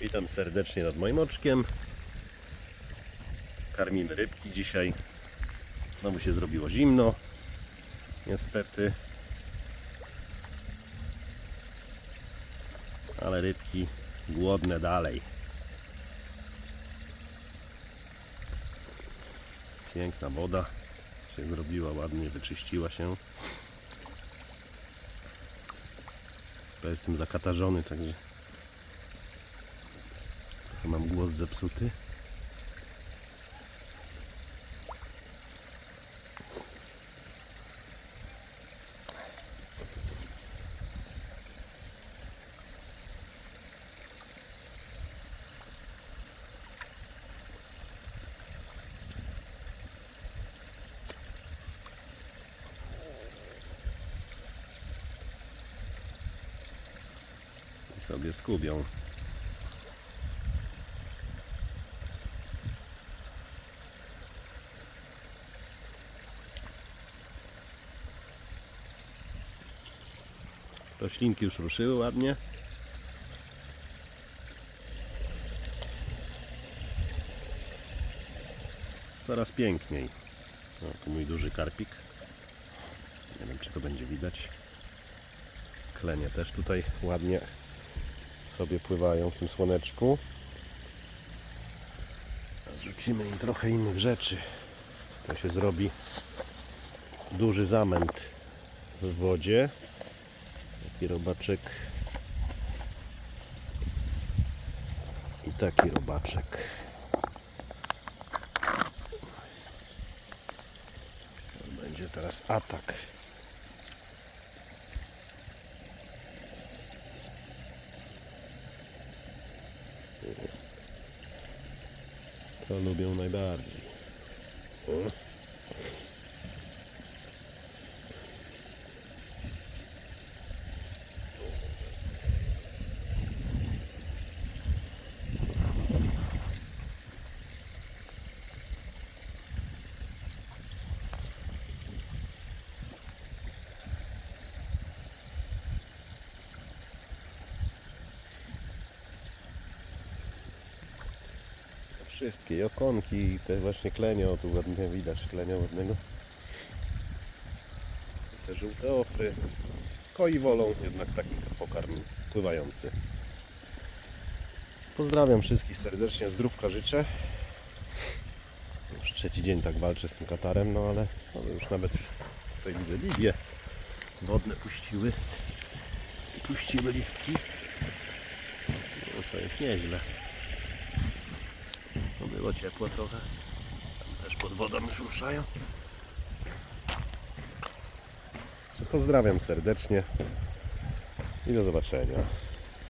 Witam serdecznie nad moim oczkiem. Karmimy rybki dzisiaj. Znowu się zrobiło zimno. Niestety. Ale rybki głodne dalej. Piękna woda się zrobiła ładnie, wyczyściła się. Ja jestem zakatarzony, także trochę mam głos zepsuty. Sobie skubią. Roślinki już ruszyły ładnie. Coraz piękniej. O, tu mój duży karpik. Nie wiem, czy to będzie widać. Klenie też tutaj ładnie sobie pływają w tym słoneczku. Zrzucimy im trochę innych rzeczy. To się zrobi duży zamęt w wodzie. Taki robaczek. I taki robaczek. Będzie teraz atak. To lubią najbardziej. O. Wszystkie i okonki i te właśnie klenie, o tu ładnie widać klenia ładnego. Te żółte ofry. Koi wolą jednak taki pokarm pływający. Pozdrawiam wszystkich serdecznie, zdrówka życzę. Już trzeci dzień tak walczę z tym katarem, no ale, ale już nawet tutaj widzę lilie wodne puściły. Puściły listki. No, to jest nieźle. Było ciepło trochę. Tam też pod wodą już ruszają. Pozdrawiam serdecznie i do zobaczenia.